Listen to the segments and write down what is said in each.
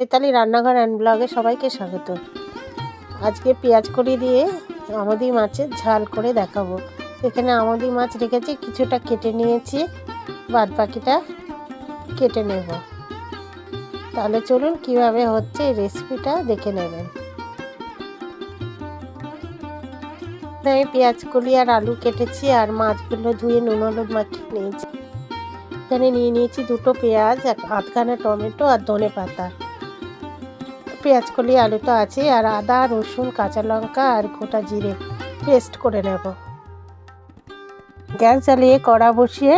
চৈতালি রান্নাঘর অ্যান্ড ব্লগে সবাইকে স্বাগত। আজকে পেঁয়াজ কড়ি দিয়ে আমদি মাছের ঝাল করে দেখাবো। এখানে আমদি মাছ রেখেছি, কিছুটা কেটে নিয়েছি, বাদ বাকিটা কেটে নেব। তাহলে চলুন কীভাবে হচ্ছে এই রেসিপিটা দেখে নেবেন। আমি পেঁয়াজ কলি আর আলু কেটেছি আর মাছগুলো ধুয়ে নুন, হলুদ মাখিয়ে নিয়েছি। এখানে নিয়ে নিয়েছি দুটো পেঁয়াজ আধখানা টমেটো আর ধনে পাতা পেঁয়াজ কলি, আলু তো আছে আর আদা, রসুন, কাঁচা লঙ্কা আর গোটা জিরে পেস্ট করে নেব। গ্যাস জ্বালিয়ে কড়া বসিয়ে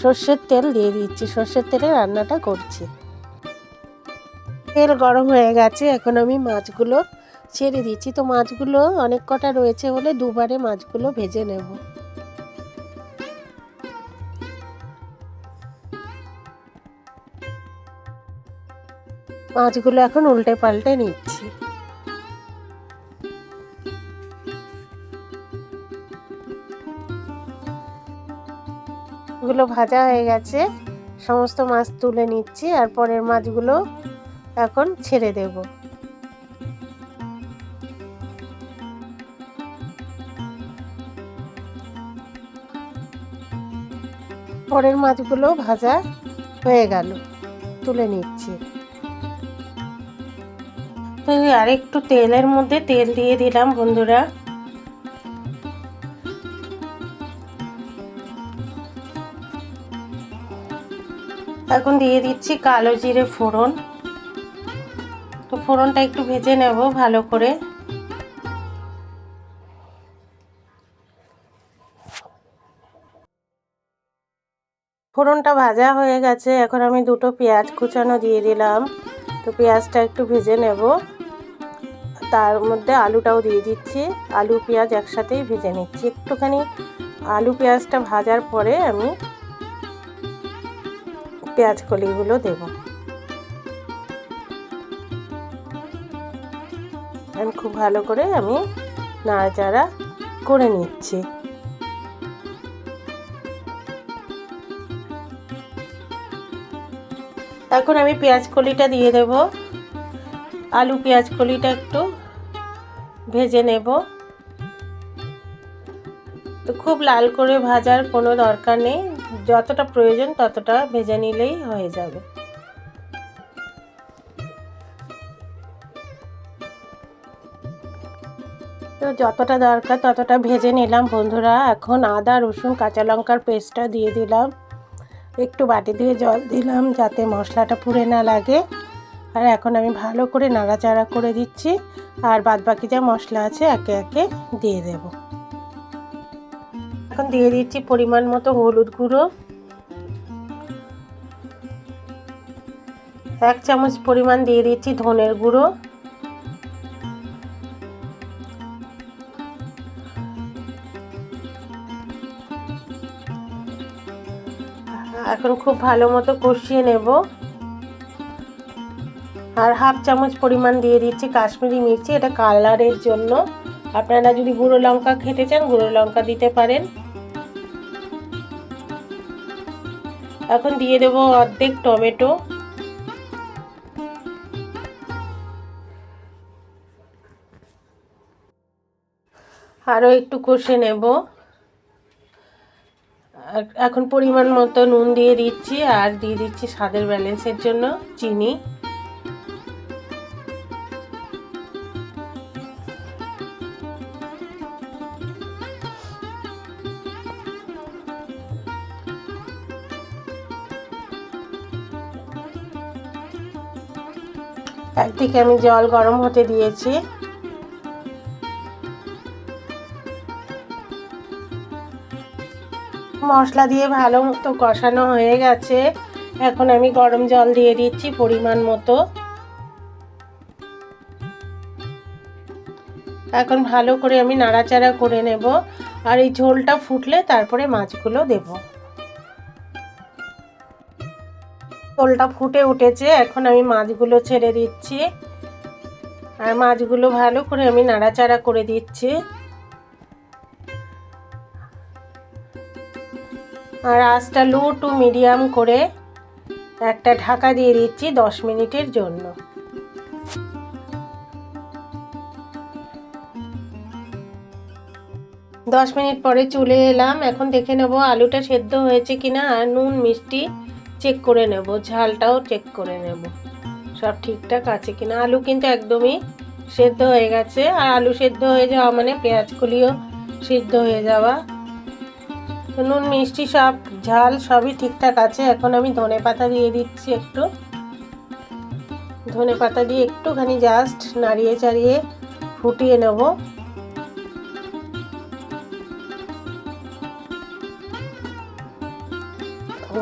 সর্ষের তেল দিয়ে দিচ্ছি। সর্ষের তেলে রান্নাটা করছি। তেল গরম হয়ে গেছে, এখন আমি মাছগুলো ছেড়ে দিচ্ছি। তো মাছগুলো অনেক কটা রয়েছে বলে দুবারে মাছগুলো ভেজে নেব। মাছগুলো এখন উল্টে পাল্টে নিচ্ছি। গুলো ভাজা হয়ে গেছে। সমস্ত মাছ তুলে নিচ্ছি আর পরের মাছগুলো এখন ছেড়ে দেব। পরের মাছগুলো ভাজা হয়ে গেল। তুলে নিচ্ছি। তো আর একটু তেলের মধ্যে তেল দিয়ে দিলাম, বন্ধুরা। এখন দিয়ে দিচ্ছি কালো জিরে ফোড়ন। তো ফোড়নটা একটু ভেজে নেব ভালো করে। ফোড়নটা ভাজা হয়ে গেছে, এখন আমি দুটো পেঁয়াজ কুচানো দিয়ে দিলাম। তো পেঁয়াজটা একটু ভেজে নেব। তার মধ্যে আলুটাও দিয়ে দিচ্ছি। আলু, পেঁয়াজ একসাথেই ভেজে নিচ্ছি। একটুখানি আলু, পেঁয়াজটা ভাজার পরে আমি পেঁয়াজ কলিগুলো দেব। খুব ভালো করে আমি নাড়াচাড়া করে নিচ্ছি। এখন আমি পেঁয়াজ কলিটা দিয়ে দেব। আলু পেঁয়াজ কলিটা একটু ভেজে নেব। তো খুব লাল করে ভাজার কোনো দরকার নেই। যতটা প্রয়োজন ততটা ভেজে নিলেই হয়ে যাবে। তো যতটা দরকার ততটা ভেজে নিলাম বন্ধুরা। এখন আদা, রসুন, কাঁচা লঙ্কার পেস্টটা দিয়ে দিলাম। একটু বাটি দিয়ে জল দিলাম যাতে মশলাটা পুড়ে না লাগে। আর এখন আমি ভালো করে নাড়াচাড়া করে দিচ্ছি। আর বাদ বাকি যা মশলা আছে একে একে দিয়ে দেব। এখন দিয়ে দিচ্ছি পরিমাণ মতো হলুদ গুঁড়ো। এক চামচ পরিমাণ দিয়ে দিচ্ছি ধনের গুঁড়ো। এখন খুব ভালো মতো কষিয়ে নেব। আর হাফ চামচ পরিমাণ দিয়ে দিচ্ছি কাশ্মীরি মির্চি, এটা কালারের জন্য। আপনারা যদি গুঁড়ো লঙ্কা খেতে চান, গুঁড়ো লঙ্কা দিতে পারেন। এখন দিয়ে দেব অর্ধেক টমেটো। আরও একটু কষে নেব। এখন পরিমাণ মতো নুন দিয়ে দিচ্ছি আর দিয়ে দিচ্ছি স্বাদের ব্যালেন্সের জন্য চিনি। একদিকে আমি জল গরম হতে দিয়েছি। মশলা দিয়ে ভালো মতো কষানো হয়ে গেছে। এখন আমি গরম জল দিয়ে দিচ্ছি পরিমাণ মতো। এখন ভালো করে আমি নাড়াচাড়া করে নেব আর এই ঝোলটা ফুটলে তারপরে মাছগুলো দেব। ঝোলটা ফুটে উঠেছে, এখন আমি মাছগুলো ছেড়ে দিচ্ছি। আর মাছগুলো ভালো করে আমি নাড়াচাড়া করে দিচ্ছি। আর আঁচটা লো টু মিডিয়াম করে একটা ঢাকা দিয়ে দিচ্ছি দশ মিনিটের জন্য। দশ মিনিট পরে চলে এলাম। এখন দেখে নেব আলুটা সেদ্ধ হয়েছে কিনা আর নুন, মিষ্টি চেক করে নেব। ঝালটাও চেক করে নেব। সব ঠিকঠাক আছে কিনা? আলু কিন্তু একদমই সেদ্ধ হয়ে গেছে। আর আলু সেদ্ধ হয়ে যাওয়া মানে পেঁয়াজ কলিও সিদ্ধ হয়ে যাওয়া। নুন, মিষ্টি সব, ঝাল সবই ঠিকঠাক আছে। এখন আমি ধনে পাতা দিয়ে দিচ্ছি একটু। ধনে পাতা দিয়ে একটুখানি জাস্ট নাড়িয়ে চাড়িয়ে ফুটিয়ে নেব।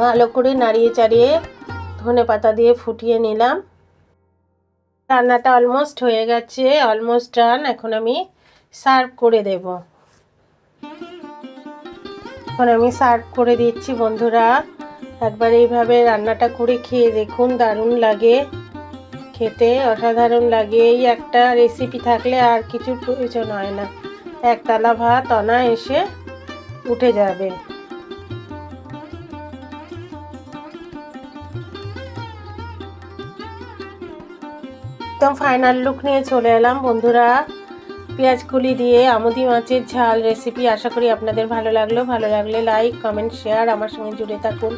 ভালো করে নাড়িয়ে চাড়িয়ে ধনে পাতা দিয়ে ফুটিয়ে নিলাম। রান্নাটা অলমোস্ট হয়ে গেছে অলমোস্ট ডান এখন আমি সার্ভ করে দেব। এখন আমি সার্ভ করে দিচ্ছি বন্ধুরা। একবার এইভাবে রান্নাটা করে খেয়ে দেখুন, দারুণ লাগে। খেতে অসাধারণ লাগে। এই একটা রেসিপি থাকলে আর কিছু প্রয়োজন হয় না। একতলা ভাত অনায়াসে উঠে যাবে। একদম ফাইনাল লুক নিয়ে চলে এলাম বন্ধুরা। পেঁয়াজ কুলি দিয়ে আমুদি মাছের ঝাল রেসিপি আশা করি আপনাদের ভালো লাগল। ভালো লাগলে লাইক কমেন্ট শেয়ার আমার সঙ্গে জুড়ে থাকুন।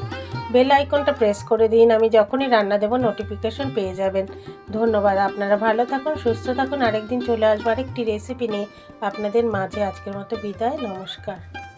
বেল আইকনটা প্রেস করে দিন, আমি যখনই রান্না দেবো নোটিফিকেশন পেয়ে যাবেন। ধন্যবাদ, আপনারা ভালো থাকুন, সুস্থ থাকুন। আরেকদিন চলে আসব আরেকটি রেসিপি নিয়ে। আপনাদের মাঝে আজকের মতো বিদায়, নমস্কার।